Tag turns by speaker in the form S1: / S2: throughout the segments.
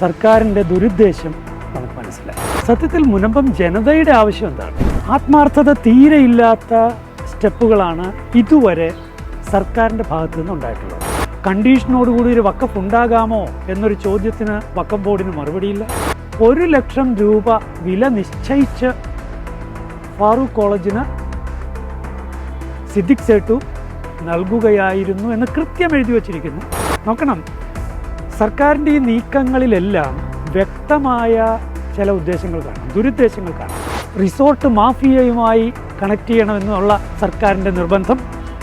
S1: സർക്കാരിന്റെ ദുരുദ്ദേശം നമുക്ക് മനസ്സിലായി. സത്യത്തിൽ മുനമ്പം ജനതയുടെ ആവശ്യം എന്താണ്? ആത്മാർത്ഥത തീരെയില്ലാത്ത സ്റ്റെപ്പുകളാണ് ഇതുവരെ സർക്കാരിന്റെ ഭാഗത്തു നിന്ന് ഉണ്ടായിട്ടുള്ളത്. കണ്ടീഷനോട് കൂടി ഒരു വക്കഫ് ഉണ്ടാകാമോ എന്നൊരു ചോദ്യത്തിന് വക്കം ബോർഡിന് മറുപടിയില്ല. ഒരു ലക്ഷം രൂപ വില നിശ്ചയിച്ച് ഫാറൂഖ് കോളേജിന് സിദ്ദിഖ് സേട്ടു നൽകുകയായിരുന്നു എന്ന് കൃത്യം എഴുതി വച്ചിരിക്കുന്നു. നോക്കണം സർക്കാരിന്റെ ഈ നീക്കങ്ങളിലെല്ലാം വ്യക്തമായ ചില ഉദ്ദേശങ്ങൾ കാണാം ദുരുദ്ദേശങ്ങൾ കാണാം. റിസോർട്ട് മാഫിയയുമായി കണക്ട് ചെയ്യണമെന്നുള്ള സർക്കാരിന്റെ നിർബന്ധം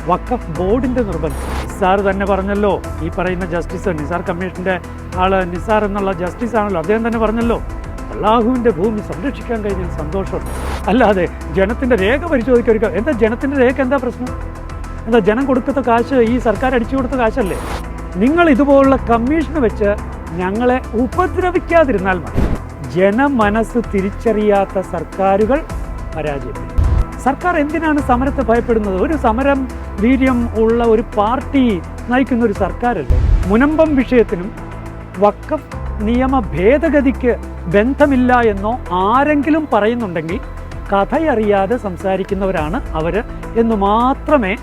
S1: വഖഫ് ബോർഡിന്റെ നിർബന്ധം. നിസാർ തന്നെ പറഞ്ഞല്ലോ ഈ പറയുന്ന ജസ്റ്റിസ് നിസാർ കമ്മീഷന്റെ ആൾ നിസാർ എന്നുള്ള ജസ്റ്റിസ് ആണല്ലോ അദ്ദേഹം തന്നെ പറഞ്ഞല്ലോ അള്ളാഹുവിന്റെ ഭൂമി സംരക്ഷിക്കാൻ കഴിഞ്ഞ സന്തോഷമുണ്ട്. അല്ലാതെ ജനത്തിന്റെ രേഖ പരിശോധിക്കുക എന്താ ജനത്തിന്റെ രേഖ എന്താ പ്രശ്നം? എന്താ ജനം കൊടുക്കുന്ന കാശ് ഈ സർക്കാർ അടിച്ചു കൊടുത്ത കാശല്ലേ? നിങ്ങൾ ഇതുപോലുള്ള കമ്മീഷന് വെച്ച് ഞങ്ങളെ ഉപദ്രവിക്കാതിരുന്നാൽ മതി. ജനമനസ് തിരിച്ചറിയാത്ത സർക്കാരുകൾ പരാജയപ്പെടും സർക്കാർ എന്തിനാണ് സമരത്തെ ഭയപ്പെടുന്നത്? ഒരു സമരം വീര്യം ഉള്ള ഒരു പാർട്ടി നയിക്കുന്ന ഒരു സർക്കാരല്ലേ? മുനമ്പം വിഷയത്തിനും വക്കഫ് നിയമ ഭേദഗതിക്ക് ബന്ധമില്ല എന്നോ ആരെങ്കിലും പറയുന്നുണ്ടെങ്കിൽ കഥയറിയാതെ സംസാരിക്കുന്നവരാണ് അവർ എന്ന് മാത്രമേ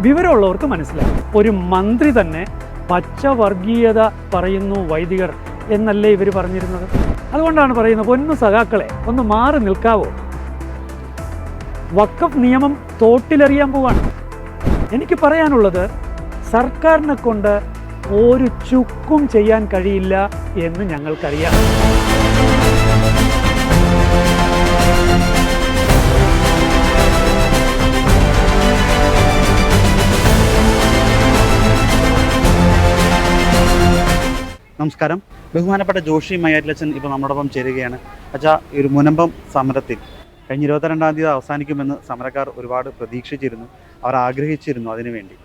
S1: വിവരമുള്ളവർക്ക് മനസ്സിലാകൂ. ഒരു മന്ത്രി തന്നെ പച്ചവർഗീയത പറയുന്നു വൈദികർ എന്നല്ലേ ഇവർ പറഞ്ഞിരുന്നത്? അതുകൊണ്ടാണ് പറയുന്നത് ഒന്ന് സഖാക്കളെ ഒന്ന് മാറി നിൽക്കാവോ? വക്കഫ് നിയമം തോട്ടിലെറിയാൻ പോവാണ്. എനിക്ക് പറയാനുള്ളത് സർക്കാരിനെ കൊണ്ട് ഒരു ചുക്കും ചെയ്യാൻ കഴിയില്ല എന്ന് ഞങ്ങൾക്കറിയാം.
S2: നമസ്കാരം. ബഹുമാനപ്പെട്ട ജോഷി മയ്യാറ്റിലച്ചൻ ഇപ്പോൾ നമ്മോടൊപ്പം ചേരുകയാണ്. അച്ഛാ ഒരു മുനമ്പം സമരത്തിൽ കഴിഞ്ഞ ഇരുപത്തിരണ്ടാം തീയതി അവസാനിക്കുമെന്ന് സമരക്കാർ ഒരുപാട് പ്രതീക്ഷിച്ചിരുന്നു. അവർ ആഗ്രഹിച്ചിരുന്നു അതിനുവേണ്ടി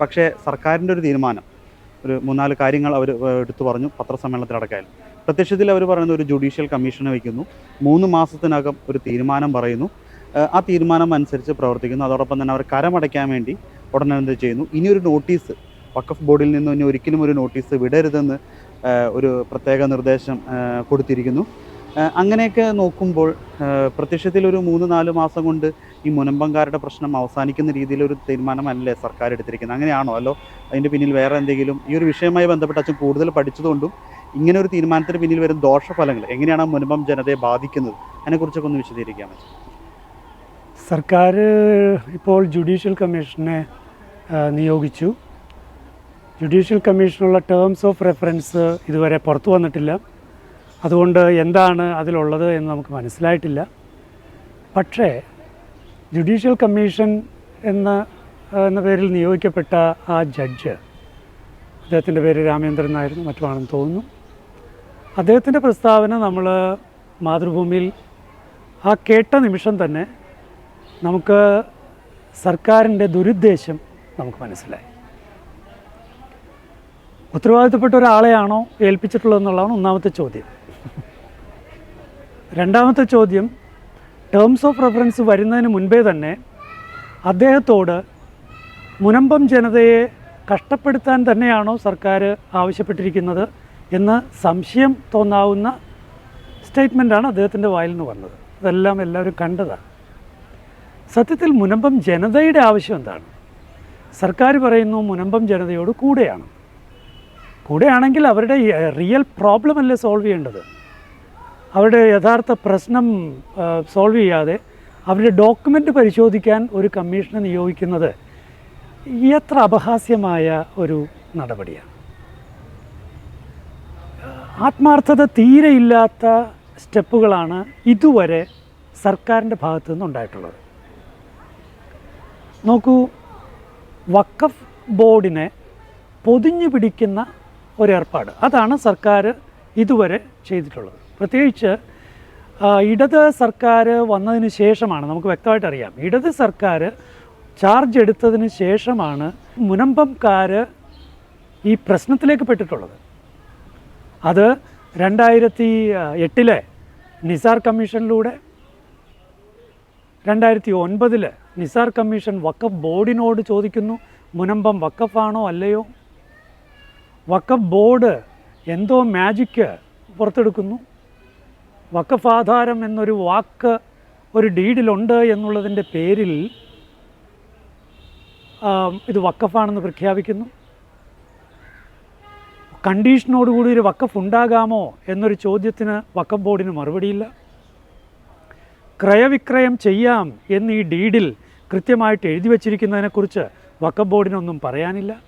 S2: പക്ഷേ സർക്കാരിന്റെ ഒരു തീരുമാനം ഒരു മൂന്നാൽ കാര്യങ്ങൾ അവർ എടുത്തു പറഞ്ഞു പത്രസമ്മേളനത്തിലടക്കായാലും. പ്രത്യക്ഷത്തിൽ അവർ പറയുന്നത് ഒരു ജുഡീഷ്യൽ കമ്മീഷനെ വയ്ക്കുന്നു. മൂന്ന് മാസത്തിനകം ഒരു തീരുമാനം പറയുന്നു. ആ തീരുമാനം അനുസരിച്ച് പ്രവർത്തിക്കുന്നു. അതോടൊപ്പം തന്നെ അവർ കരമടയ്ക്കാൻ വേണ്ടി ഉടനെ എന്ത് ചെയ്യുന്നു? ഇനിയൊരു നോട്ടീസ് വഖഫ് ബോർഡിൽ നിന്ന് ഇനി ഒരിക്കലും ഒരു നോട്ടീസ് വിടരുതെന്ന് ഒരു പ്രത്യേക നിർദ്ദേശം കൊടുത്തിരിക്കുന്നു. അങ്ങനെയൊക്കെ നോക്കുമ്പോൾ പ്രത്യക്ഷത്തിൽ ഒരു മൂന്ന് നാല് മാസം കൊണ്ട് ഈ മുനമ്പങ്കാരുടെ പ്രശ്നം അവസാനിക്കുന്ന രീതിയിലൊരു തീരുമാനമല്ലേ സർക്കാർ എടുത്തിരിക്കുന്നത്? അങ്ങനെയാണോ? അല്ലോ അതിന്റെ പിന്നിൽ വേറെ എന്തെങ്കിലും ഈ ഒരു വിഷയവുമായി ബന്ധപ്പെട്ട് അച്ഛൻ കൂടുതൽ പഠിച്ചതുകൊണ്ടും ഇങ്ങനെ ഒരു തീരുമാനത്തിന് പിന്നിൽ വരും ദോഷഫലങ്ങൾ എങ്ങനെയാണ് മുനമ്പം ജനതയെ ബാധിക്കുന്നത്? അതിനെക്കുറിച്ചൊക്കെ ഒന്ന് വിശദീകരിക്കാൻ പറ്റും
S1: സർക്കാർ ഇപ്പോൾ ജുഡീഷ്യൽ കമ്മീഷനെ നിയോഗിച്ചു. ജുഡീഷ്യൽ കമ്മീഷനുള്ള ടേംസ് ഓഫ് റെഫറൻസ് ഇതുവരെ പുറത്തു വന്നിട്ടില്ല. അതുകൊണ്ട് എന്താണ് അതിലുള്ളത് എന്ന് നമുക്ക് മനസ്സിലായിട്ടില്ല. പക്ഷേ ജുഡീഷ്യൽ കമ്മീഷൻ എന്ന എന്ന പേരിൽ നിയോഗിക്കപ്പെട്ട ആ ജഡ്ജ് അദ്ദേഹത്തിന്റെ പേര് രാമേന്ദ്രൻ ആയിരുന്നു മറ്റുമാണെന്ന് തോന്നുന്നു. അദ്ദേഹത്തിന്റെ പ്രസ്താവന നമ്മൾ മാതൃഭൂമിയിൽ ആ കേട്ട നിമിഷം തന്നെ നമുക്ക് സർക്കാരിന്റെ ദുരുദ്ദേശം നമുക്ക് മനസ്സിലായി. ഉത്തരവാദിത്തപ്പെട്ട ഒരാളെയാണോ ഏൽപ്പിച്ചിട്ടുള്ളതെന്നുള്ളതാണ് ഒന്നാമത്തെ ചോദ്യം. രണ്ടാമത്തെ ചോദ്യം ടേംസ് ഓഫ് റെഫറൻസ് വരുന്നതിന് മുൻപേ തന്നെ അദ്ദേഹത്തോട് മുനമ്പം ജനതയെ കഷ്ടപ്പെടുത്താൻ തന്നെയാണോ സർക്കാർ ആവശ്യപ്പെട്ടിരിക്കുന്നത് എന്ന് സംശയം തോന്നാവുന്ന സ്റ്റേറ്റ്മെന്റാണ് അദ്ദേഹത്തിന്റെ വായിൽ നിന്ന് വന്നത് അതെല്ലാം എല്ലാവരും കണ്ടതാണ്. സത്യത്തിൽ മുനമ്പം ജനതയുടെ ആവശ്യം എന്താണ്? സർക്കാർ പറയുന്നു മുനമ്പം ജനതയോട് കൂടെയാണ്. കൂടെയാണെങ്കിൽ അവരുടെ റിയൽ പ്രോബ്ലം അല്ലേ സോൾവ് ചെയ്യേണ്ടത്? അവരുടെ യഥാർത്ഥ പ്രശ്നം സോൾവ് ചെയ്യാതെ അവരുടെ ഡോക്യുമെന്റ് പരിശോധിക്കാൻ ഒരു കമ്മീഷനെ നിയോഗിക്കുന്നത് എത്ര അപഹാസ്യമായ ഒരു നടപടിയാണ്. ആത്മാർത്ഥത തീരെയില്ലാത്ത സ്റ്റെപ്പുകളാണ് ഇതുവരെ സർക്കാരിന്റെ ഭാഗത്തു നിന്നുണ്ടായിട്ടുള്ളത്. നോക്കൂ വഖഫ് ബോർഡിനെ പൊതിഞ്ഞു പിടിക്കുന്ന ഒരേർപ്പാട്. അതാണ് സർക്കാർ ഇതുവരെ ചെയ്തിട്ടുള്ളത്. പ്രത്യേകിച്ച് ഇടത് സർക്കാർ വന്നതിന് ശേഷമാണ് നമുക്ക് വ്യക്തമായിട്ട് അറിയാം. ഇടത് സർക്കാർ ചാർജ് എടുത്തതിന് ശേഷമാണ് മുനമ്പംകാർ ഈ പ്രശ്നത്തിലേക്ക് പെട്ടിട്ടുള്ളത്. അത് രണ്ടായിരത്തി എട്ടിലെ നിസാർ കമ്മീഷനിലൂടെ രണ്ടായിരത്തി ഒൻപതിൽ നിസാർ കമ്മീഷൻ വക്കഫ് ബോർഡിനോട് ചോദിക്കുന്നു മുനമ്പം വക്കഫാണോ അല്ലയോ? വക്കഫ് ബോർഡ് എന്തോ മാജിക്ക് പുറത്തെടുക്കുന്നു. വക്കഫാധാരം എന്നൊരു വാക്ക് ഒരു ഡീഡിലുണ്ട് എന്നുള്ളതിന്റെ പേരിൽ ഇത് വക്കഫാണെന്ന് പ്രഖ്യാപിക്കുന്നു. കണ്ടീഷനോടുകൂടി ഒരു വക്കഫ് ഉണ്ടാകാമോ എന്നൊരു ചോദ്യത്തിന് വക്കം ബോർഡിന് മറുപടിയില്ല. ക്രയവിക്രയം ചെയ്യാം എന്ന് ഈ ഡീഡിൽ കൃത്യമായിട്ട് എഴുതി വച്ചിരിക്കുന്നതിനെക്കുറിച്ച് വക്കഫ് ബോർഡിനൊന്നും പറയാനില്ല.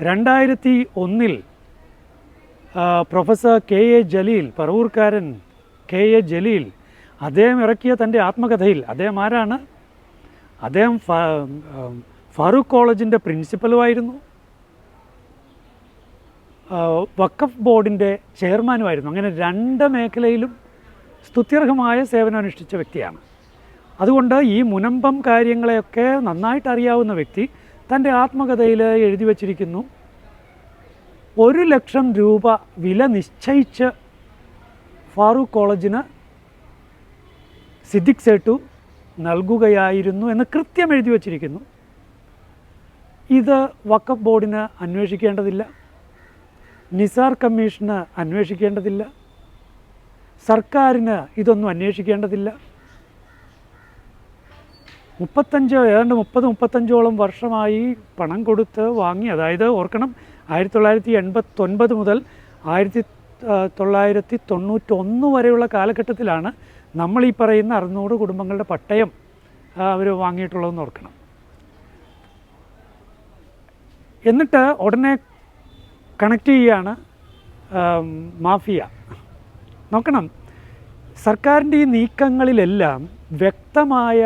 S1: രണ്ടായിരത്തി ഒന്നിൽ പ്രൊഫസർ കെ എ ജലീൽ പറവൂർക്കാരൻ കെ എ ജലീൽ അദ്ദേഹം ഇറക്കിയ തന്റെ ആത്മകഥയിൽ അദ്ദേഹം ആരാണ്? അദ്ദേഹം ഫാറൂഖ് കോളേജിന്റെ പ്രിൻസിപ്പലുമായിരുന്നു. വഖഫ് ബോർഡിന്റെ ചെയർമാനുമായിരുന്നു. അങ്ങനെ രണ്ട് മേഖലയിലും സ്തുത്യർഹമായ സേവനം അനുഷ്ഠിച്ച വ്യക്തിയാണ്. അതുകൊണ്ട് ഈ മുനമ്പം കാര്യങ്ങളെയൊക്കെ നന്നായിട്ട് അറിയാവുന്ന വ്യക്തി തന്റെ ആത്മകഥയിൽ എഴുതി വച്ചിരിക്കുന്നു ഒരു ലക്ഷം രൂപ വില നിശ്ചയിച്ച് ഫാറൂഖ് കോളേജിന് സിദ്ദിഖ് സേട്ടു നൽകുകയായിരുന്നു എന്ന് കൃത്യം എഴുതി വച്ചിരിക്കുന്നു. ഇത് വക്കഫ് ബോർഡിന് അന്വേഷിക്കേണ്ടതില്ല നിസാർ കമ്മീഷന് അന്വേഷിക്കേണ്ടതില്ല സർക്കാരിന് ഇതൊന്നും അന്വേഷിക്കേണ്ടതില്ല. മുപ്പത്തഞ്ച് ഏതാണ്ട് മുപ്പത് മുപ്പത്തഞ്ചോളം വർഷമായി പണം കൊടുത്ത് വാങ്ങി അതായത് ഓർക്കണം ആയിരത്തി തൊള്ളായിരത്തി എൺപത്തൊൻപത് മുതൽ ആയിരത്തി തൊള്ളായിരത്തി തൊണ്ണൂറ്റൊന്ന് വരെയുള്ള കാലഘട്ടത്തിലാണ് നമ്മൾ ഈ പറയുന്ന അറുന്നൂറ് കുടുംബങ്ങളുടെ പട്ടയം അവർ വാങ്ങിയിട്ടുള്ളതെന്ന് ഓർക്കണം. എന്നിട്ട് ഉടനെ കണക്ട് ചെയ്യുകയാണ് മാഫിയ. നോക്കണം സർക്കാരിന്റെ ഈ നീക്കങ്ങളിലെല്ലാം വ്യക്തമായ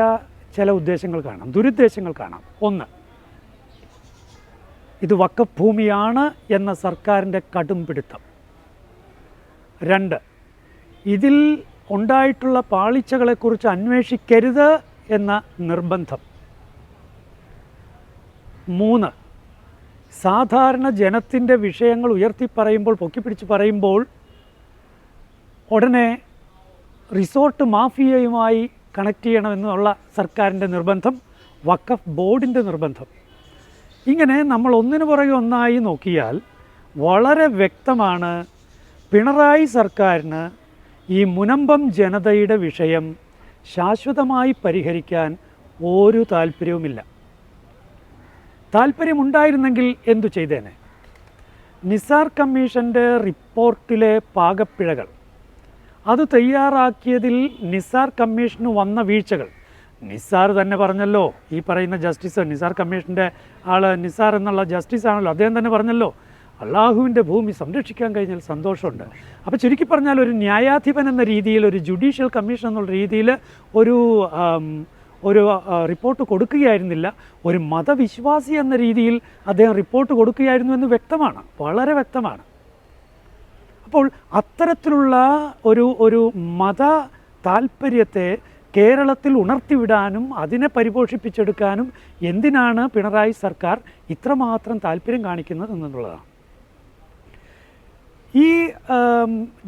S1: ചില ഉദ്ദേശങ്ങൾ കാണാം ദുരുദ്ദേശങ്ങൾ കാണാം. ഒന്ന് ഇത് വക്കഫ് ഭൂമിയാണ് എന്ന സർക്കാരിന്റെ കടും പിടുത്തം. രണ്ട് ഇതിൽ ഉണ്ടായിട്ടുള്ള പാളിച്ചകളെക്കുറിച്ച് അന്വേഷിക്കരുത് എന്ന നിർബന്ധം. മൂന്ന് സാധാരണ ജനത്തിന്റെ വിഷയങ്ങൾ ഉയർത്തി പറയുമ്പോൾ പൊക്കിപ്പിടിച്ച് പറയുമ്പോൾ ഉടനെ റിസോർട്ട് മാഫിയയുമായി കണക്ട് ചെയ്യണമെന്നുള്ള സർക്കാരിന്റെ നിർബന്ധം വഖഫ് ബോർഡിന്റെ നിർബന്ധം. ഇങ്ങനെ നമ്മൾ ഒന്നിനു പുറകെ ഒന്നായി നോക്കിയാൽ വളരെ വ്യക്തമാണ് പിണറായി സർക്കാരിന് ഈ മുനമ്പം ജനതയുടെ വിഷയം ശാശ്വതമായി പരിഹരിക്കാൻ ഒരു താല്പര്യവുമില്ല. താല്പര്യമുണ്ടായിരുന്നെങ്കിൽ എന്തു ചെയ്തേനെ? നിസാർ കമ്മീഷന്റെ റിപ്പോർട്ടിലെ പാകപ്പിഴകൾ. അത് തയ്യാറാക്കിയതിൽ നിസാർ കമ്മീഷന് വന്ന വീഴ്ചകൾ. നിസാർ തന്നെ പറഞ്ഞല്ലോ ഈ പറയുന്ന ജസ്റ്റിസ് നിസാർ കമ്മീഷന്റെ ആൾ നിസാർ എന്നുള്ള ജസ്റ്റിസ് ആണല്ലോ അദ്ദേഹം തന്നെ പറഞ്ഞല്ലോ അള്ളാഹുവിന്റെ ഭൂമി സംരക്ഷിക്കാൻ കഴിഞ്ഞാൽ സന്തോഷമുണ്ട്. അപ്പോൾ ചുരുക്കി പറഞ്ഞാൽ ഒരു ന്യായാധിപൻ എന്ന രീതിയിൽ ഒരു ജുഡീഷ്യൽ കമ്മീഷൻ എന്നുള്ള രീതിയിൽ ഒരു ഒരു റിപ്പോർട്ട് കൊടുക്കുകയായിരുന്നില്ല. ഒരു മതവിശ്വാസി എന്ന രീതിയിൽ അദ്ദേഹം റിപ്പോർട്ട് കൊടുക്കുകയായിരുന്നു എന്ന് വ്യക്തമാണ് വളരെ വ്യക്തമാണ്. അപ്പോൾ അത്തരത്തിലുള്ള ഒരു ഒരു മത താല്പര്യത്തെ കേരളത്തിൽ ഉണർത്തിവിടാനും അതിനെ പരിപോഷിപ്പിച്ചെടുക്കാനും എന്തിനാണ് പിണറായി സർക്കാർ ഇത്രമാത്രം താല്പര്യം കാണിക്കുന്നത് എന്നുള്ളതാണ്. ഈ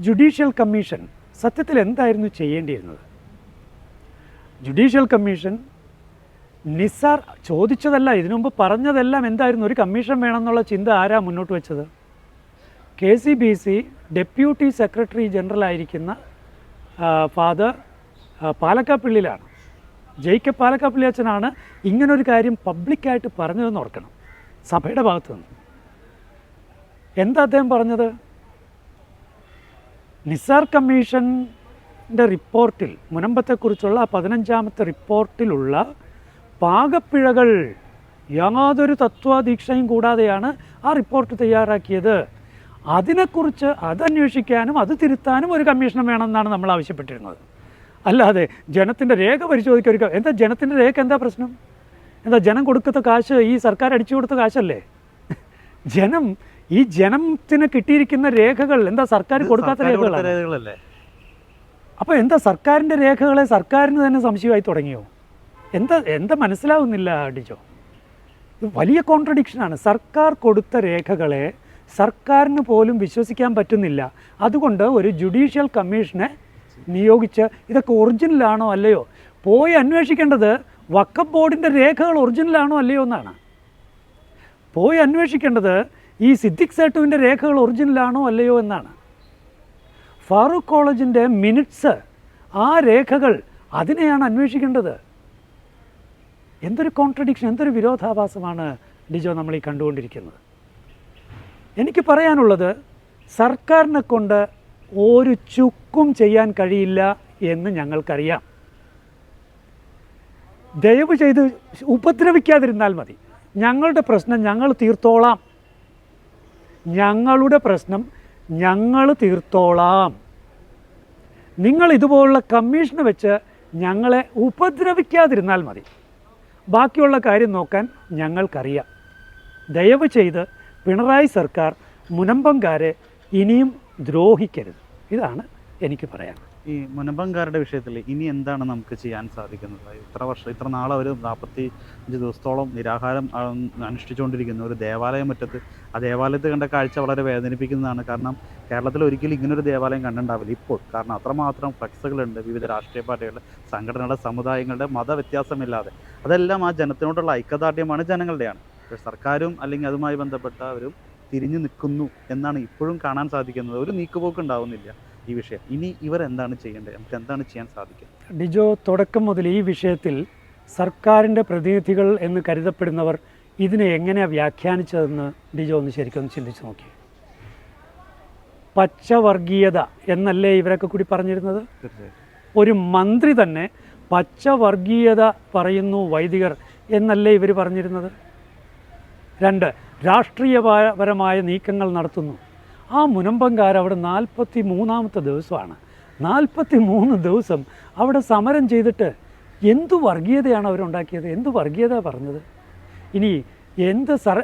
S1: ജുഡീഷ്യൽ കമ്മീഷൻ സത്യത്തിൽ എന്തായിരുന്നു ചെയ്യേണ്ടിയിരുന്നത്? ജുഡീഷ്യൽ കമ്മീഷൻ നിസാർ ചോദിച്ചതല്ല ഇതിനു മുമ്പ് പറഞ്ഞതെല്ലാം എന്തായിരുന്നു? ഒരു കമ്മീഷൻ വേണമെന്നുള്ള ചിന്ത ആരാ മുന്നോട്ട് വെച്ചത്? K C B C deputy secretary ആ, ഫാദർ പാലക്കാപ്പിള്ളിയിലാണ്. ജയിക്കബ് പാലക്കാപ്പിള്ളി അച്ഛനാണ് ഇങ്ങനൊരു കാര്യം പബ്ലിക്കായിട്ട് പറഞ്ഞതെന്ന് ഓർക്കണം. സഭയുടെ ഭാഗത്തു നിന്ന് എന്താ അദ്ദേഹം പറഞ്ഞത്? നിസാർ കമ്മീഷന്റെ റിപ്പോർട്ടിൽ മുനമ്പത്തെക്കുറിച്ചുള്ള പതിനഞ്ചാമത്തെ റിപ്പോർട്ടിലുള്ള പാകപ്പിഴകൾ യാതൊരു തത്വാദീക്ഷയും കൂടാതെയാണ് ആ റിപ്പോർട്ട് തയ്യാറാക്കിയത്. അതിനെക്കുറിച്ച് അതന്വേഷിക്കാനും അത് തിരുത്താനും ഒരു കമ്മീഷൻ വേണമെന്നാണ് നമ്മൾ ആവശ്യപ്പെട്ടിരുന്നത്. അല്ലാതെ ജനത്തിന്റെ രേഖ പരിശോധിക്കുക ഒരു എന്താ ജനത്തിന്റെ രേഖ എന്താ പ്രശ്നം? എന്താ ജനം കൊടുക്കുന്ന കാശ് ഈ സർക്കാർ അടിച്ചു കൊടുത്ത കാശല്ലേ? ജനം ഈ ജനത്തിന് കിട്ടിയിരിക്കുന്ന രേഖകൾ എന്താ സർക്കാർ കൊടുക്കാത്ത
S2: രേഖകളല്ലേ?
S1: അപ്പോൾ എന്താ സർക്കാരിന്റെ രേഖകളെ സർക്കാരിന് തന്നെ സംശയമായി തുടങ്ങിയോ? എന്താ എന്താ മനസ്സിലാവുന്നില്ല ഡിജോ? വലിയ കോൺട്രഡിക്ഷനാണ്. സർക്കാർ കൊടുത്ത രേഖകളെ സർക്കാരിന് പോലും വിശ്വസിക്കാൻ പറ്റുന്നില്ല. അതുകൊണ്ട് ഒരു ജുഡീഷ്യൽ കമ്മീഷനെ നിയോഗിച്ച് ഇതൊക്കെ ഒറിജിനലാണോ അല്ലയോ? പോയി അന്വേഷിക്കേണ്ടത് വക്കം ബോർഡിന്റെ രേഖകൾ ഒറിജിനലാണോ അല്ലയോ എന്നാണ്. പോയി അന്വേഷിക്കേണ്ടത് ഈ സിദ്ദിഖ് സേട്ടുവിന്റെ രേഖകൾ ഒറിജിനലാണോ അല്ലയോ എന്നാണ്. ഫാറൂഖ് കോളേജിന്റെ മിനിറ്റ്സ് ആ രേഖകൾ അതിനെയാണ് അന്വേഷിക്കേണ്ടത്. എന്തൊരു കോൺട്രഡിക്ഷൻ എന്തൊരു വിരോധാഭാസമാണ് ഡിജോ നമ്മൾ ഈ കണ്ടുകൊണ്ടിരിക്കുന്നത്. എനിക്ക് പറയാനുള്ളത് സർക്കാരിനെ കൊണ്ട് ഒരു ചുക്കും ചെയ്യാൻ കഴിയില്ല എന്ന് ഞങ്ങൾക്കറിയാം. ദയവ് ചെയ്ത് ഉപദ്രവിക്കാതിരുന്നാൽ മതി. ഞങ്ങളുടെ പ്രശ്നം ഞങ്ങൾ തീർത്തോളാം. ഞങ്ങളുടെ പ്രശ്നം ഞങ്ങൾ തീർത്തോളാം. നിങ്ങൾ ഇതുപോലുള്ള കമ്മീഷന് വെച്ച് ഞങ്ങളെ ഉപദ്രവിക്കാതിരുന്നാൽ മതി. ബാക്കിയുള്ള കാര്യം നോക്കാൻ ഞങ്ങൾക്കറിയാം. ദയവ് ചെയ്ത് പിണറായി സർക്കാർ മുനമ്പംകാരെ ഇനിയും ദ്രോഹിക്കരുത്. ഇതാണ് എനിക്ക് പറയാൻ.
S2: ഈ മുനമ്പംകാരുടെ വിഷയത്തിൽ ഇനി എന്താണ് നമുക്ക് ചെയ്യാൻ സാധിക്കുന്നത്? ഇത്ര വർഷം ഇത്ര നാളെ ഒരു നാൽപ്പത്തി അഞ്ച് ദിവസത്തോളം നിരാഹാരം അനുഷ്ഠിച്ചുകൊണ്ടിരിക്കുന്ന. ഒരു ദേവാലയം മുറ്റത്ത് ആ ദേവാലയത്തിൽ കണ്ട കാഴ്ച വളരെ വേദനിപ്പിക്കുന്നതാണ്. കാരണം കേരളത്തിൽ ഒരിക്കലും ഇങ്ങനൊരു ദേവാലയം കണ്ടിട്ടുണ്ടാവില്ല ഇപ്പോൾ കാരണം അത്രമാത്രം ഫ്ലക്സുകളുണ്ട് വിവിധ രാഷ്ട്രീയ പാർട്ടികളുടെ സംഘടനകളുടെ സമുദായങ്ങളുടെ മതവ്യത്യാസമില്ലാതെ. അതെല്ലാം ആ ജനത്തിനോടുള്ള ഐക്യദാർഢ്യമാണ് ജനങ്ങളുടെയാണ്. സർക്കാരും അല്ലെങ്കിൽ അതുമായി ബന്ധപ്പെട്ടവരും തിരിഞ്ഞു നിൽക്കുന്നു എന്നാണ് ഇപ്പോഴും കാണാൻ സാധിക്കുന്നത്. ഒരു നീക്കുപോക്ക് ഉണ്ടാവുന്നില്ല ഈ വിഷയം. ഇനി ഇവർ എന്താണ് ചെയ്യേണ്ടത്? നമുക്ക് എന്താണ് ചെയ്യാൻ സാധിക്കുക?
S1: ഡിജോ തുടക്കം മുതൽ ഈ വിഷയത്തിൽ സർക്കാരിന്റെ പ്രതിനിധികൾ എന്ന് കരുതപ്പെടുന്നവർ ഇതിനെ എങ്ങനെയാണ് വ്യാഖ്യാനിച്ചതെന്ന് ഡിജോ ഒന്ന് ശരിക്കും ചിന്തിച്ച് നോക്കി. പച്ചവർഗീയത എന്നല്ലേ ഇവരൊക്കെ കൂടി പറഞ്ഞിരുന്നത്? ഒരു മന്ത്രി തന്നെ പച്ചവർഗീയത പറയുന്നു വൈദികർ എന്നല്ലേ ഇവർ പറഞ്ഞിരുന്നത്? രണ്ട് രാഷ്ട്രീയപരമായ നീക്കങ്ങൾ നടത്തുന്നു. ആ മുനമ്പങ്കാർ അവിടെ നാൽപ്പത്തി മൂന്നാമത്തെ ദിവസമാണ്. നാൽപ്പത്തി മൂന്ന് ദിവസം അവിടെ സമരം ചെയ്തിട്ട് എന്തു വർഗീയതയാണ് അവരുണ്ടാക്കിയത്? എന്തു വർഗീയത പറഞ്ഞത്? ഇനി എന്ത് സർ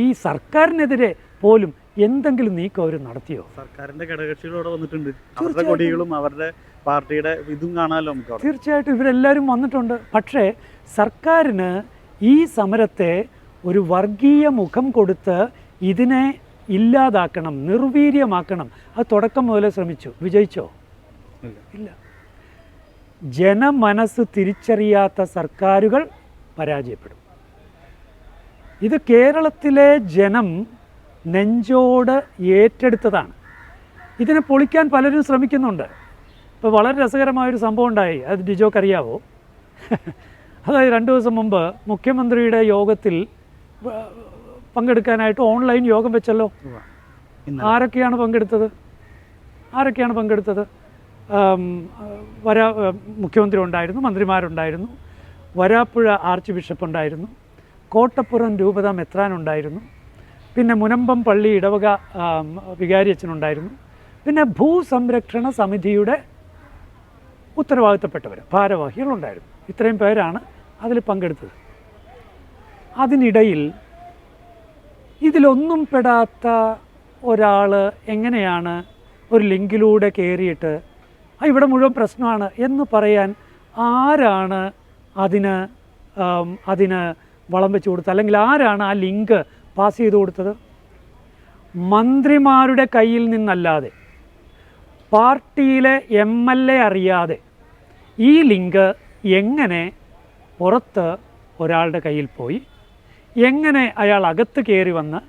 S1: ഈ സർക്കാരിനെതിരെ പോലും എന്തെങ്കിലും നീക്കം അവർ നടത്തിയോ?
S2: സർക്കാരിന്റെ ഘടകകക്ഷികളോട് വന്നിട്ടുണ്ട്. അവരുടെ കൊടികളും അവരുടെ പാർട്ടിയുടെ ഇതും കാണാമല്ലോ.
S1: തീർച്ചയായിട്ടും ഇവരെല്ലാവരും വന്നിട്ടുണ്ട്. പക്ഷേ സർക്കാരിന് ഈ സമരത്തെ ഒരു വർഗീയ മുഖം കൊടുത്ത് ഇതിനെ ഇല്ലാതാക്കണം നിർവീര്യമാക്കണം. അത് തുടക്കം മുതലേ ശ്രമിച്ചു. വിജയിച്ചോ?
S2: ഇല്ല.
S1: ജനമനസ് തിരിച്ചറിയാത്ത സർക്കാരുകൾ പരാജയപ്പെടും. ഇത് കേരളത്തിലെ ജനം നെഞ്ചോട് ഏറ്റെടുത്തതാണ്. ഇതിനെ പൊളിക്കാൻ പലരും ശ്രമിക്കുന്നുണ്ട്. ഇപ്പോൾ വളരെ രസകരമായൊരു സംഭവം ഉണ്ടായി. അത് ഡിജോക്ക് അറിയാവോ അതായത് രണ്ട് ദിവസം മുമ്പ് മുഖ്യമന്ത്രിയുടെ യോഗത്തിൽ പങ്കെടുക്കാനായിട്ട് ഓൺലൈൻ യോഗം വെച്ചല്ലോ. ആരൊക്കെയാണ് പങ്കെടുത്തത്? ആരൊക്കെയാണ് പങ്കെടുത്തത്? വരാ മുഖ്യമന്ത്രി ഉണ്ടായിരുന്നു മന്ത്രിമാരുണ്ടായിരുന്നു വരാപ്പുഴ ആർച്ച് ബിഷപ്പ് ഉണ്ടായിരുന്നു കോട്ടപ്പുറം രൂപത മെത്രാൻ ഉണ്ടായിരുന്നു പിന്നെ മുനമ്പം പള്ളി ഇടവക വികാരി അച്ഛനുണ്ടായിരുന്നു പിന്നെ ഭൂസംരക്ഷണ സമിതിയുടെ ഉത്തരവാദിത്തപ്പെട്ടവർ ഭാരവാഹികളുണ്ടായിരുന്നു. ഇത്രയും പേരാണ് അതിൽ പങ്കെടുത്തത്. അതിനിടയിൽ ഇതിലൊന്നും പെടാത്ത ഒരാൾ എങ്ങനെയാണ് ഒരു ലിങ്കിലൂടെ കയറിയിട്ട് "ആ, ഇവിടെ മുഴുവൻ പ്രശ്നമാണ് എന്ന് പറയാൻ ആരാണ് അതിന് അതിന് വളം വെച്ച് കൊടുത്തത്? അല്ലെങ്കിൽ ആരാണ് ആ ലിങ്ക് പാസ് ചെയ്ത് കൊടുത്തത്? മന്ത്രിമാരുടെ കയ്യിൽ നിന്നല്ലാതെ പാർട്ടിയിലെ എം എൽ എ അറിയാതെ ഈ ലിങ്ക് എങ്ങനെ പുറത്ത് ഒരാളുടെ കയ്യിൽ പോയി? എങ്ങനെ അയാൾ അകത്ത് കയറി വന്ന്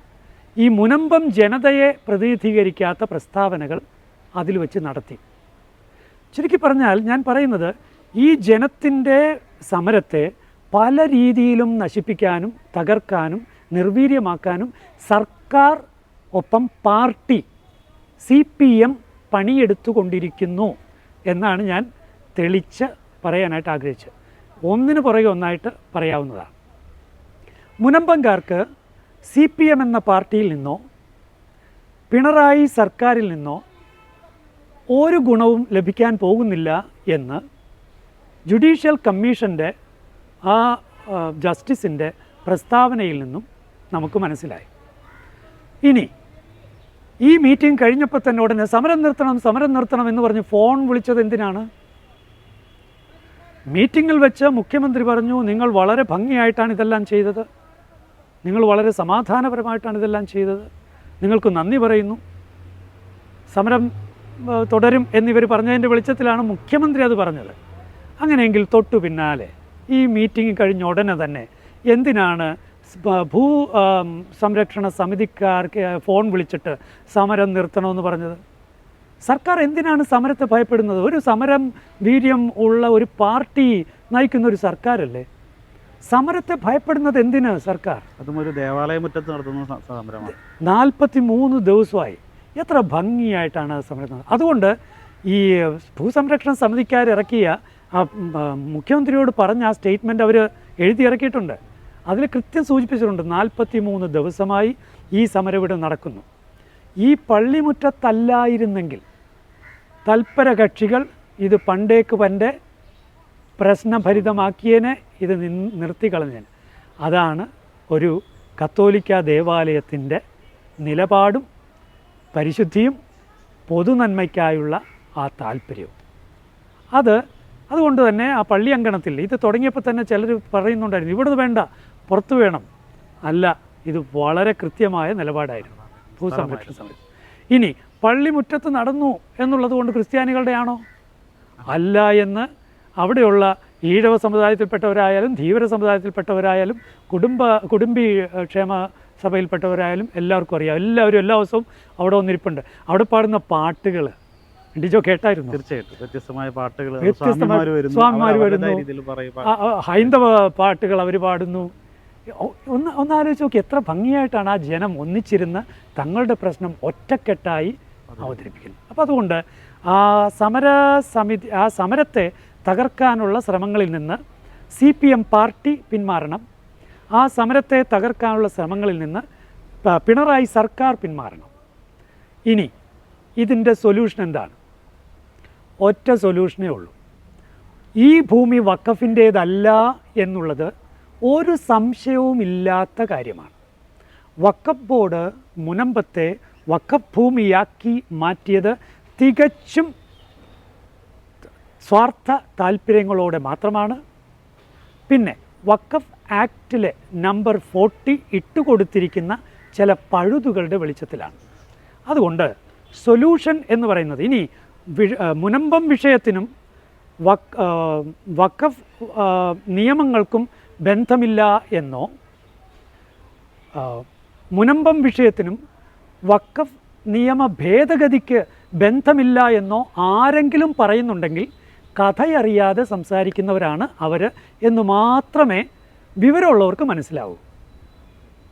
S1: ഈ മുനമ്പം ജനതയെ പ്രതിനിധീകരിക്കാത്ത പ്രസ്താവനകൾ അതിൽ വെച്ച് നടത്തി. ചുരുക്കി പറഞ്ഞാൽ ഞാൻ പറയുന്നത് ഈ ജനത്തിന്റെ സമരത്തെ പല രീതിയിലും നശിപ്പിക്കാനും തകർക്കാനും നിർവീര്യമാക്കാനും സർക്കാർ ഒപ്പം പാർട്ടി സി പി എം പണിയെടുത്തുകൊണ്ടിരിക്കുന്നു എന്നാണ് ഞാൻ തെളിച്ച് പറയാനായിട്ട് ആഗ്രഹിച്ചത്. ഒന്നിന് പുറകെ ഒന്നായിട്ട് പറയാവുന്നതാണ്. മുനമ്പംകാർക്ക് സി പി എം എന്ന പാർട്ടിയിൽ നിന്നോ പിണറായി സർക്കാരിൽ നിന്നോ ഒരു ഗുണവും ലഭിക്കാൻ പോകുന്നില്ല എന്ന് ജുഡീഷ്യൽ കമ്മീഷന്റെ ആ, ജസ്റ്റിസിന്റെ പ്രസ്താവനയിൽ നിന്നും നമുക്ക് മനസ്സിലായി. ഇനി ഈ മീറ്റിംഗ് കഴിഞ്ഞപ്പോൾ തന്നെ ഉടനെ സമരം നിർത്തണം സമരം നിർത്തണം എന്ന് പറഞ്ഞ് ഫോൺ വിളിച്ചത് എന്തിനാണ്? മീറ്റിങ്ങിൽ വെച്ച് മുഖ്യമന്ത്രി പറഞ്ഞു നിങ്ങൾ വളരെ ഭംഗിയായിട്ടാണ് ഇതെല്ലാം ചെയ്തത്. നിങ്ങൾ വളരെ സമാധാനപരമായിട്ടാണ് ഇതെല്ലാം ചെയ്തത്. നിങ്ങൾക്ക് നന്ദി പറയുന്നു. സമരം തുടരും എന്നിവർ പറഞ്ഞതിന്റെ വെളിച്ചത്തിലാണ് മുഖ്യമന്ത്രി അത് പറഞ്ഞത്. അങ്ങനെയെങ്കിൽ തൊട്ടു പിന്നാലെ ഈ മീറ്റിംഗ് കഴിഞ്ഞ ഉടനെ തന്നെ എന്തിനാണ് ഭൂ സംരക്ഷണ സമിതിക്കാർക്ക് ഫോൺ വിളിച്ചിട്ട് സമരം നിർത്തണമെന്ന് പറഞ്ഞത്? സർക്കാർ എന്തിനാണ് സമരത്തെ ഭയപ്പെടുന്നത്? ഒരു സമരം വീര്യം ഉള്ള ഒരു പാർട്ടി നയിക്കുന്ന ഒരു സർക്കാരല്ലേ? സമരത്തെ ഭയപ്പെടുന്നത് എന്തിന് സർക്കാർ?
S2: അതും ഒരു ദേവാലയ മുറ്റത്ത് നടത്തുന്ന സമരമാണ്.
S1: നാൽപ്പത്തി മൂന്ന് ദിവസമായി എത്ര ഭംഗിയായിട്ടാണ് സമരം. അതുകൊണ്ട് ഈ ഭൂസംരക്ഷണ സമിതിക്കാർ ഇറക്കിയ ആ, മുഖ്യമന്ത്രിയോട് പറഞ്ഞ ആ സ്റ്റേറ്റ്മെന്റ് അവർ എഴുതി ഇറക്കിയിട്ടുണ്ട്. അതിൽ കൃത്യം സൂചിപ്പിച്ചിട്ടുണ്ട് നാൽപ്പത്തി മൂന്ന് ദിവസമായി ഈ സമരം ഇവിടെ നടക്കുന്നു. ഈ പള്ളിമുറ്റത്തല്ലായിരുന്നെങ്കിൽ തൽപര കക്ഷികൾ ഇത് പണ്ടേക്ക് പണ്ടേ പ്രശ്നഭരിതമാക്കിയതിനെ ഇത് നിർത്തിക്കളഞ്ഞേനെ. അതാണ് ഒരു കത്തോലിക്ക ദേവാലയത്തിന്റെ നിലപാടും പരിശുദ്ധിയും പൊതുനന്മയ്ക്കായുള്ള ആ താല്പര്യവും. അത് അതുകൊണ്ട് തന്നെ ആ പള്ളി അങ്കണത്തിൽ ഇത് തുടങ്ങിയപ്പോൾ തന്നെ ചിലർ പറയുന്നുണ്ടായിരുന്നു ഇവിടുന്ന് വേണ്ട പുറത്തു വേണം. അല്ല ഇത് വളരെ കൃത്യമായ നിലപാടായിരുന്നു. ഭൂസംരക്ഷണ സമിതി ഇനി പള്ളിമുറ്റത്ത് നടന്നു എന്നുള്ളത് കൊണ്ട് ക്രിസ്ത്യാനികളുടെ ആണോ അല്ല എന്ന് അവിടെയുള്ള ഈഴവ സമുദായത്തിൽപ്പെട്ടവരായാലും ധീവര സമുദായത്തിൽപ്പെട്ടവരായാലും കുടുംബ കുടുംബി ക്ഷേമ സഭയിൽപ്പെട്ടവരായാലും എല്ലാവർക്കും അറിയാം. എല്ലാവരും എല്ലാ ദിവസവും അവിടെ വന്നിരിപ്പുണ്ട്. അവിടെ പാടുന്ന പാട്ടുകൾ. ഡിജോ കേട്ടായിരുന്നു?
S2: തീർച്ചയായിട്ടും. വ്യത്യസ്തമായ പാട്ടുകൾ. സ്വാമിമാർ വരുന്നു.
S1: ഹൈന്ദവ പാട്ടുകൾ അവർ പാടുന്നു. ഒന്ന് ഒന്ന് ആലോചിച്ച് നോക്കി. എത്ര ഭംഗിയായിട്ടാണ് ആ ജനം ഒന്നിച്ചിരുന്ന് തങ്ങളുടെ പ്രശ്നം ഒറ്റക്കെട്ടായി അവതരിപ്പിക്കുന്നത്. അപ്പോൾ അതുകൊണ്ട് ആ സമര സമിതി ആ സമരത്തെ തകർക്കാനുള്ള ശ്രമങ്ങളിൽ നിന്ന് സി പി എം പാർട്ടി പിന്മാറണം. ആ സമരത്തെ തകർക്കാനുള്ള ശ്രമങ്ങളിൽ നിന്ന് പിണറായി സർക്കാർ പിന്മാറണം. ഇനി ഇതിന്റെ സൊല്യൂഷൻ എന്താണ്? ഒറ്റ സൊല്യൂഷനേ ഉള്ളൂ. ഈ ഭൂമി വക്കഫിന്റേതല്ല എന്നുള്ളത് ഒരു സംശയവുമില്ലാത്ത കാര്യമാണ്. വക്കഫ് ബോർഡ് മുനമ്പത്തെ വക്കഫ് ഭൂമിയാക്കി മാറ്റിയത് തികച്ചും സ്വാർത്ഥ താല്പര്യങ്ങളോടെ മാത്രമാണ്. പിന്നെ വക്കഫ് ആക്റ്റിലെ നമ്പർ ഫോർട്ടി കൊടുത്തിരിക്കുന്ന ചില പഴുതുകളുടെ വെളിച്ചത്തിലാണ്. അതുകൊണ്ട് സൊല്യൂഷൻ എന്ന് പറയുന്നത് ഇനി മുനമ്പം വിഷയത്തിനും വക്കഫ് നിയമങ്ങൾക്കും ബന്ധമില്ല എന്നോ മുനമ്പം വിഷയത്തിനും വക്കഫ് നിയമ ഭേദഗതിക്ക് ബന്ധമില്ല എന്നോ ആരെങ്കിലും പറയുന്നുണ്ടെങ്കിൽ കഥയറിയാതെ സംസാരിക്കുന്നവരാണ് അവർ എന്ന് മാത്രമേ വിവരമുള്ളവർക്ക് മനസ്സിലാവൂ.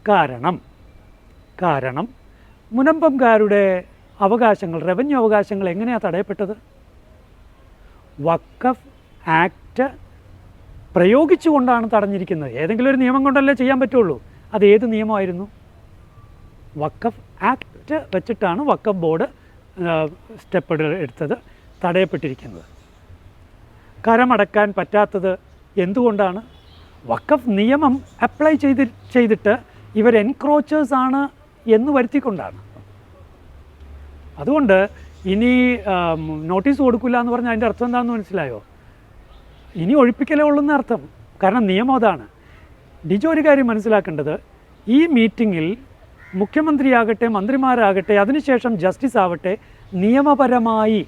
S1: കാരണം കാരണം മുനമ്പംകാരുടെ അവകാശങ്ങൾ റവന്യൂ അവകാശങ്ങൾ എങ്ങനെയാണ് തടയപ്പെട്ടത്? വക്കഫ് ആക്ട് പ്രയോഗിച്ചുകൊണ്ടാണ് തടഞ്ഞിരിക്കുന്നത്. ഏതെങ്കിലും ഒരു നിയമം കൊണ്ടല്ലേ ചെയ്യാൻ പറ്റുള്ളൂ. അത് ഏത് നിയമമായിരുന്നു? വക്കഫ് ആക്ട് വെച്ചിട്ടാണ് വക്കഫ് ബോർഡ് സ്റ്റെപ്പ് എടുത്തത് തടയപ്പെട്ടിരിക്കുന്നത്. കരമടക്കാൻ പറ്റാത്തത് എന്തുകൊണ്ടാണ്? വക്കഫ് നിയമം അപ്ലൈ ചെയ്തി ചെയ്തിട്ട് ഇവർ എൻക്രോച്ചേഴ്സ് ആണ് എന്ന് വരുത്തിക്കൊണ്ടാണ്. അതുകൊണ്ട് ഇനി നോട്ടീസ് കൊടുക്കില്ല എന്ന് പറഞ്ഞാൽ അതിന്റെ അർത്ഥം എന്താണെന്ന് മനസ്സിലായോ? ഇനി ഒഴിപ്പിക്കലേ ഉള്ളെന്ന് അർത്ഥം. കാരണം നിയമം അതാണ്. ഡിജോ ഒരു കാര്യം മനസ്സിലാക്കേണ്ടത്. ഈ മീറ്റിങ്ങിൽ മുഖ്യമന്ത്രിയാകട്ടെ മന്ത്രിമാരാകട്ടെ അതിനുശേഷം ജസ്റ്റിസ് ആവട്ടെ നിയമപരമായി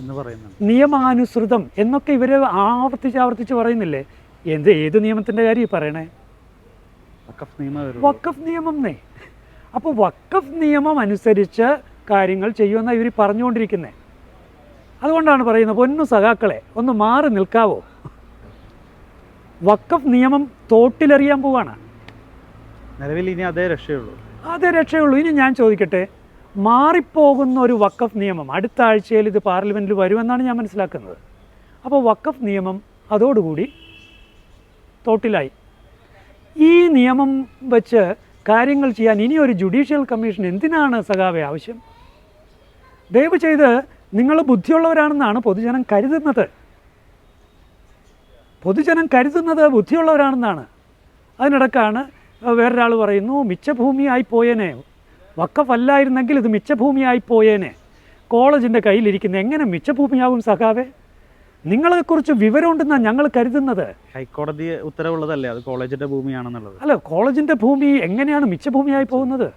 S2: എന്ന് പറയുന്നുണ്ട്
S1: നിയമാനുസൃതം എന്നൊക്കെ ഇവർ ആവർത്തിച്ച് ആവർത്തിച്ച് പറയുന്നില്ലേ? എന്ത് ഏത് നിയമത്തിന്റെ കാര്യം ഈ പറയണേ?
S2: വക്കഫ് നിയമം
S1: വക്കഫ് നിയമം എന്നേ അപ്പോൾ വക്കഫ് നിയമം അനുസരിച്ച് കാര്യങ്ങൾ ചെയ്യുമെന്ന ഇവർ പറഞ്ഞുകൊണ്ടിരിക്കുന്നത് അതുകൊണ്ടാണ് പറയുന്നത് പൊന്നു സഖാക്കളെ ഒന്ന് മാറി നിൽക്കാവോ? വക്കഫ് നിയമം തോട്ടിലെറിയാൻ പോവാണ്.
S2: നിലവിൽ ഇനി അതേ രക്ഷയുള്ളൂ.
S1: അതേ രക്ഷയുള്ളൂ. ഇനി ഞാൻ ചോദിക്കട്ടെ മാറിപ്പോകുന്ന ഒരു വക്കഫ് നിയമം. അടുത്ത ആഴ്ചയിൽ ഇത് പാർലമെന്റിൽ വരുമെന്നാണ് ഞാൻ മനസ്സിലാക്കുന്നത്. അപ്പോൾ വക്കഫ് നിയമം അതോടുകൂടി തോട്ടിലായി. ഈ നിയമം വെച്ച് കാര്യങ്ങൾ ചെയ്യാൻ ഇനി ഒരു ജുഡീഷ്യൽ കമ്മീഷൻ എന്തിനാണ് സഖാവെ ആവശ്യം? ദയവ് ചെയ്ത് നിങ്ങൾ ബുദ്ധിയുള്ളവരാണെന്നാണ് പൊതുജനം കരുതുന്നത്. പൊതുജനം കരുതുന്നത് ബുദ്ധിയുള്ളവരാണെന്നാണ്. അതിനിടക്കാണ് വേറൊരാൾ പറയുന്നു മിച്ചഭൂമിയായി പോയേനെ. വക്കഫല്ലായിരുന്നെങ്കിൽ ഇത് മിച്ചഭൂമിയായി പോയേനെ. കോളേജിന്റെ കയ്യിലിരിക്കുന്ന എങ്ങനെ മിച്ചഭൂമിയാകും സഖാവെ? നിങ്ങളെക്കുറിച്ച് വിവരമുണ്ടെന്നാണ് ഞങ്ങൾ കരുതുന്നത്.
S2: ഹൈക്കോടതി ഉത്തരവുള്ളതല്ലേ? അത് കോളേജിന്റെ ഭൂമിയാണെന്നുള്ളത്.
S1: അല്ല കോളേജിന്റെ ഭൂമി എങ്ങനെയാണ് മിച്ചഭൂമിയായി പോകുന്നത്?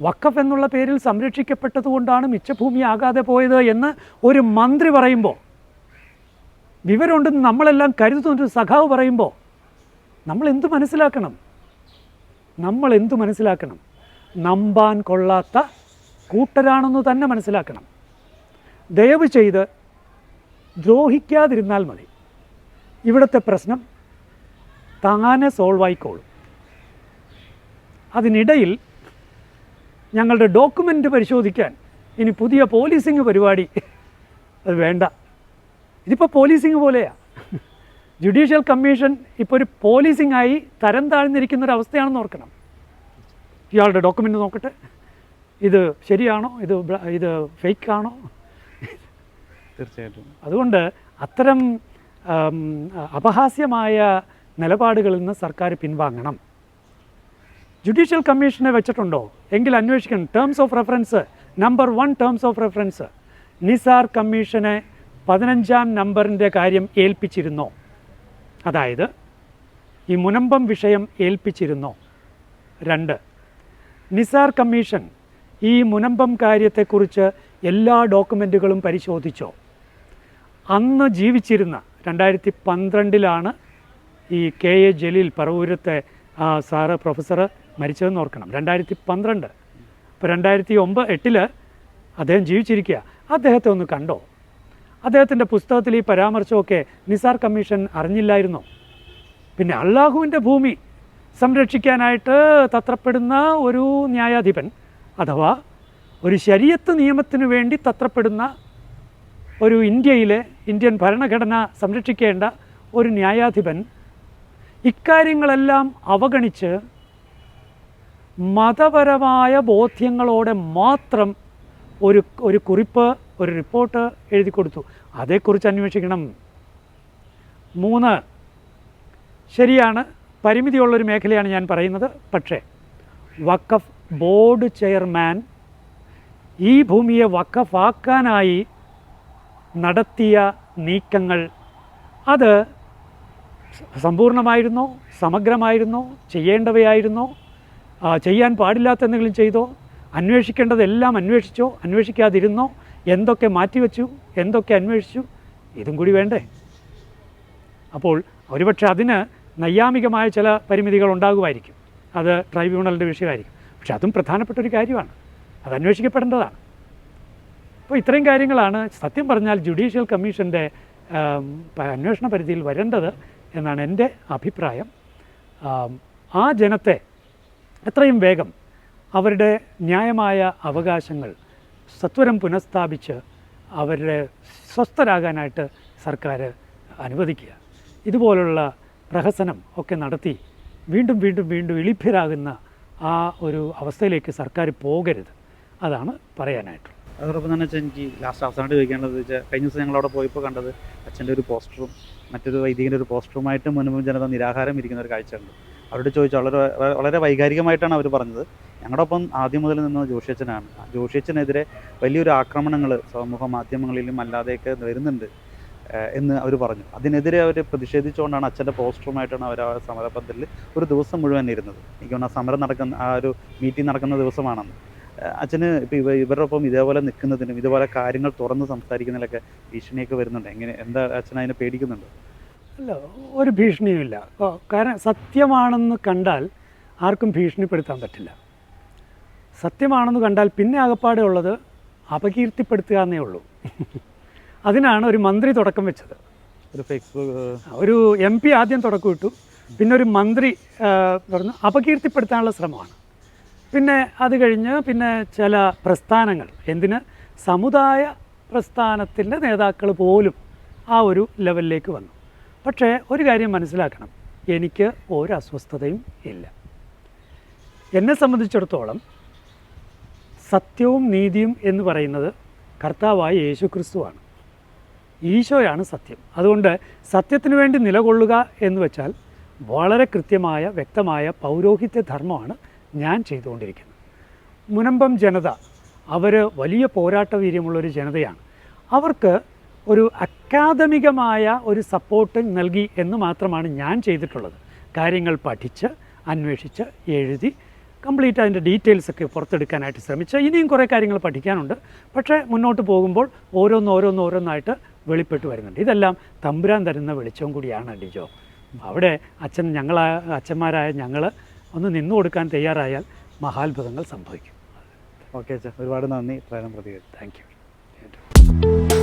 S1: വക്കഫ് എന്നുള്ള പേരിൽ സംരക്ഷിക്കപ്പെട്ടതുകൊണ്ടാണ് മിച്ചഭൂമിയാകാതെ പോയത് എന്ന് ഒരു മന്ത്രി പറയുമ്പോൾ വിവരമുണ്ടെന്ന് നമ്മളെല്ലാം കരുതുന്നൊരു സഖാവ് പറയുമ്പോൾ നമ്മൾ എന്ത് മനസ്സിലാക്കണം? നമ്മൾ എന്ത് മനസ്സിലാക്കണം? നമ്പാൻ കൊള്ളാത്ത കൂട്ടരാണെന്ന് തന്നെ മനസ്സിലാക്കണം. ദയവ് ചെയ്ത് ദ്രോഹിക്കാതിരുന്നാൽ മതി. ഇവിടുത്തെ പ്രശ്നം താനെ സോൾവ് ആയിക്കോളും. അതിനിടയിൽ ഞങ്ങളുടെ ഡോക്യുമെന്റ് പരിശോധിക്കാൻ ഇനി പുതിയ പോലീസിങ് പരിപാടി അത് വേണ്ട. ഇതിപ്പോൾ പോലീസിങ് പോലെയാണ് ജുഡീഷ്യൽ കമ്മീഷൻ ഇപ്പോൾ ഒരു പോലീസിങ്ങായി തരം താഴ്ന്നിരിക്കുന്നൊരവസ്ഥയാണെന്ന് ഓർക്കണം. ഇയാളുടെ ഡോക്യുമെന്റ് നോക്കട്ടെ. ഇത് ശരിയാണോ? ഇത് ഇത് ഫേക്ക് ആണോ?
S2: തീർച്ചയായിട്ടും.
S1: അതുകൊണ്ട് അത്തരം അപഹാസ്യമായ നിലപാടുകളിൽ നിന്ന് സർക്കാർ പിൻവാങ്ങണം. ജുഡീഷ്യൽ കമ്മീഷനെ വെച്ചിട്ടുണ്ടോ? എങ്കിൽ അന്വേഷിക്കണം. Terms of reference number one terms of reference Nisar കമ്മീഷനെ പതിനഞ്ചാം നമ്പറിന്റെ കാര്യം ഏൽപ്പിച്ചിരുന്നോ? അതായത് ഈ മുനമ്പം വിഷയം ഏൽപ്പിച്ചിരുന്നോ? രണ്ട്. നിസാർ കമ്മീഷൻ ഈ മുനമ്പം കാര്യത്തെക്കുറിച്ച് എല്ലാ ഡോക്യുമെന്റുകളും പരിശോധിച്ചോ? അന്ന് ജീവിച്ചിരുന്ന രണ്ടായിരത്തി പന്ത്രണ്ടിലാണ് ഈ കെ എ ജലീൽ പറവൂരത്തെ സാറ് പ്രൊഫസർ മരിച്ചതെന്ന് ഓർക്കണം. രണ്ടായിരത്തി പന്ത്രണ്ട് ഇപ്പോൾ രണ്ടായിരത്തി ഒമ്പത് എട്ടിൽ അദ്ദേഹം ജീവിച്ചിരിക്കുക. അദ്ദേഹത്തെ ഒന്ന് കണ്ടോ? അദ്ദേഹത്തിന്റെ പുസ്തകത്തിൽ ഈ പരാമർശമൊക്കെ നിസാർ കമ്മീഷൻ അറിഞ്ഞില്ലായിരുന്നോ? പിന്നെ അള്ളാഹുവിന്റെ ഭൂമി സംരക്ഷിക്കാനായിട്ട് തത്രപ്പെടുന്ന ഒരു ന്യായാധിപൻ അഥവാ ഒരു ശരീഅത്ത് നിയമത്തിനു വേണ്ടി തത്രപ്പെടുന്ന ഒരു ഇന്ത്യയിലെ ഇന്ത്യൻ ഭരണഘടന സംരക്ഷിക്കേണ്ട ഒരു ന്യായാധിപൻ ഇക്കാര്യങ്ങളെല്ലാം അവഗണിച്ച് മതപരമായ ബോധ്യങ്ങളോടെ മാത്രം ഒരു ഒരു കുറിപ്പ് ഒരു റിപ്പോർട്ട് എഴുതി കൊടുത്തു. അതേക്കുറിച്ച് അന്വേഷിക്കണം. മൂന്ന്. ശരിയാണ്. പരിമിതിയുള്ളൊരു മേഖലയാണ് ഞാൻ പറയുന്നത്. പക്ഷേ വക്കഫ് ബോർഡ് ചെയർമാൻ ഈ ഭൂമിയെ വക്കഫാക്കാനായി നടത്തിയ നീക്കങ്ങൾ അത് സമ്പൂർണമായിരുന്നോ സമഗ്രമായിരുന്നോ? ചെയ്യേണ്ടവയായിരുന്നോ? ചെയ്യാൻ പാടില്ലാത്ത എന്തെങ്കിലും ചെയ്തോ? അന്വേഷിക്കേണ്ടതെല്ലാം അന്വേഷിച്ചോ? അന്വേഷിക്കാതിരുന്നോ? എന്തൊക്കെ മാറ്റിവെച്ചു? എന്തൊക്കെ അന്വേഷിച്ചു? ഇതും കൂടി വേണ്ടേ? അപ്പോൾ ഒരുപക്ഷെ അതിന് നൈയാമികമായ ചില പരിമിതികൾ ഉണ്ടാകുമായിരിക്കും. അത് ട്രൈബ്യൂണലിന്റെ വിഷയമായിരിക്കും. പക്ഷെ അതും പ്രധാനപ്പെട്ട ഒരു കാര്യമാണ്. അത് അന്വേഷിക്കപ്പെടേണ്ടതാണ്. അപ്പോൾ ഇത്രയും കാര്യങ്ങളാണ് സത്യം പറഞ്ഞാൽ ജുഡീഷ്യൽ കമ്മീഷന്റെ അന്വേഷണ പരിധിയിൽ വരേണ്ടത് എന്നാണ് എന്റെ അഭിപ്രായം. ആ ജനത്തെ എത്രയും വേഗം അവരുടെ ന്യായമായ അവകാശങ്ങൾ സത്വരം പുനഃസ്ഥാപിച്ച് അവരുടെ സ്വസ്ഥരാകാനായിട്ട് സർക്കാർ അനുവദിക്കുക. ഇതുപോലുള്ള പ്രഹസനം ഒക്കെ നടത്തി വീണ്ടും വീണ്ടും വീണ്ടും ഇളിഭ്യരാകുന്ന ആ ഒരു അവസ്ഥയിലേക്ക് സർക്കാർ പോകരുത്. അതാണ് പറയാനായിട്ടുള്ളത്.
S2: അതോടൊപ്പം തന്നെ വെച്ചാൽ എനിക്ക് ലാസ്റ്റ് അവസാനമായിട്ട് ചോദിക്കാനുള്ളത് വെച്ചാൽ കഴിഞ്ഞ ദിവസം ഞങ്ങളവിടെ പോയപ്പോൾ കണ്ടത് അച്ഛന്റെ ഒരു പോസ്റ്ററും മറ്റൊരു വൈദികന്റെ ഒരു പോസ്റ്ററുമായിട്ട് മുൻപ് ജനത നിരാഹാരം ഇരിക്കുന്ന ഒരു കാഴ്ചയുണ്ട്. അവരോട് ചോദിച്ചു വളരെ വളരെ വൈകാരികമായിട്ടാണ് അവർ പറഞ്ഞത്. ഞങ്ങളുടെ ഒപ്പം ആദ്യം മുതൽ നിന്ന ജോഷിയച്ഛനാണ്. ആ ജോഷിയച്ഛനെതിരെ വലിയൊരു ആക്രമണങ്ങൾ സമൂഹ മാധ്യമങ്ങളിലും അല്ലാതെയൊക്കെ വരുന്നുണ്ട്. എന്ന് അവർ പറഞ്ഞു. അതിനെതിരെ അവർ പ്രതിഷേധിച്ചുകൊണ്ടാണ് അച്ഛന്റെ പോസ്റ്ററുമായിട്ടാണ് അവർ ആ സമരപന്തലിൽ ഒരു ദിവസം മുഴുവൻ ഇരുന്നത്. എനിക്ക് ആ സമരം നടക്കുന്ന ആ ഒരു മീറ്റിംഗ് നടക്കുന്ന ദിവസമാണെന്ന്. അച്ഛന് ഇപ്പോൾ ഇവ ഇവരുടെ ഒപ്പം ഇതേപോലെ നിൽക്കുന്നതിനും ഇതുപോലെ കാര്യങ്ങൾ തുറന്ന് സംസാരിക്കുന്നതിലൊക്കെ ഭീഷണിയൊക്കെ വരുന്നുണ്ട്. എങ്ങനെ എന്താ അച്ഛൻ അതിനെ പേടിക്കുന്നുണ്ടോ?
S1: അല്ല ഒരു ഭീഷണിയുമില്ല. കാരണം സത്യമാണെന്ന് കണ്ടാൽ ആർക്കും ഭീഷണിപ്പെടുത്താൻ പറ്റില്ല. സത്യമാണെന്ന് കണ്ടാൽ പിന്നെ ആകപ്പാടെ ഉള്ളത് അപകീർത്തിപ്പെടുത്തുക എന്നേ ഉള്ളൂ. അതിനാണ് ഒരു മന്ത്രി തുടക്കം വെച്ചത്.
S2: ഒരു
S1: ഒരു എം പി ആദ്യം തുടക്കം ഇട്ടു. പിന്നെ ഒരു മന്ത്രി തുടർന്ന് പറഞ്ഞു അപകീർത്തിപ്പെടുത്താനുള്ള ശ്രമമാണ്. പിന്നെ അത് കഴിഞ്ഞ് പിന്നെ ചില പ്രസ്ഥാനങ്ങൾ. എന്തിന്? സമുദായ പ്രസ്ഥാനത്തിന്റെ നേതാക്കൾ പോലും ആ ഒരു ലെവലിലേക്ക് വന്നു. പക്ഷേ ഒരു കാര്യം മനസ്സിലാക്കണം. എനിക്ക് ഒരു അസ്വസ്ഥതയും ഇല്ല. എന്നെ സംബന്ധിച്ചിടത്തോളം സത്യവും നീതിയും എന്ന് പറയുന്നത് കർത്താവായ യേശു ക്രിസ്തുവാണ് ഈശോയാണ് സത്യം. അതുകൊണ്ട് സത്യത്തിന് വേണ്ടി നിലകൊള്ളുക എന്ന് വെച്ചാൽ വളരെ കൃത്യമായ വ്യക്തമായ പൗരോഹിത്യ ധർമ്മമാണ് ഞാൻ ചെയ്തുകൊണ്ടിരിക്കുന്നത്. മുനമ്പം ജനത അവർ വലിയ പോരാട്ട വീര്യമുള്ളൊരു ജനതയാണ്. അവർക്ക് ഒരു അക്കാദമികമായ ഒരു സപ്പോർട്ട് നൽകി എന്ന് മാത്രമാണ് ഞാൻ ചെയ്തിട്ടുള്ളത്. കാര്യങ്ങൾ പഠിച്ച് അന്വേഷിച്ച് എഴുതി കംപ്ലീറ്റ് അതിന്റെ ഡീറ്റെയിൽസ് ഒക്കെ പുറത്തെടുക്കാനായിട്ട് ശ്രമിച്ചു. ഇനിയും കുറേ കാര്യങ്ങൾ പഠിക്കാനുണ്ട്. പക്ഷേ മുന്നോട്ട് പോകുമ്പോൾ ഓരോന്ന് ഓരോന്ന് ഓരോന്നായിട്ട് വെളിപ്പെട്ട് വരുന്നുണ്ട്. ഇതെല്ലാം തമ്പുരാൻ തരുന്ന വെളിച്ചവും കൂടിയാണ് ഡിജോ. അവിടെ അച്ഛൻ ഞങ്ങൾ അച്ഛന്മാരായ ഞങ്ങൾ ഒന്ന് നിന്നു കൊടുക്കാൻ തയ്യാറായാൽ മഹാത്ഭുതങ്ങൾ സംഭവിക്കും.
S2: ഓക്കെ അച്ഛാ ഒരുപാട് നന്ദി. പ്രതി പ്രതികരിച്ചു
S1: താങ്ക് യു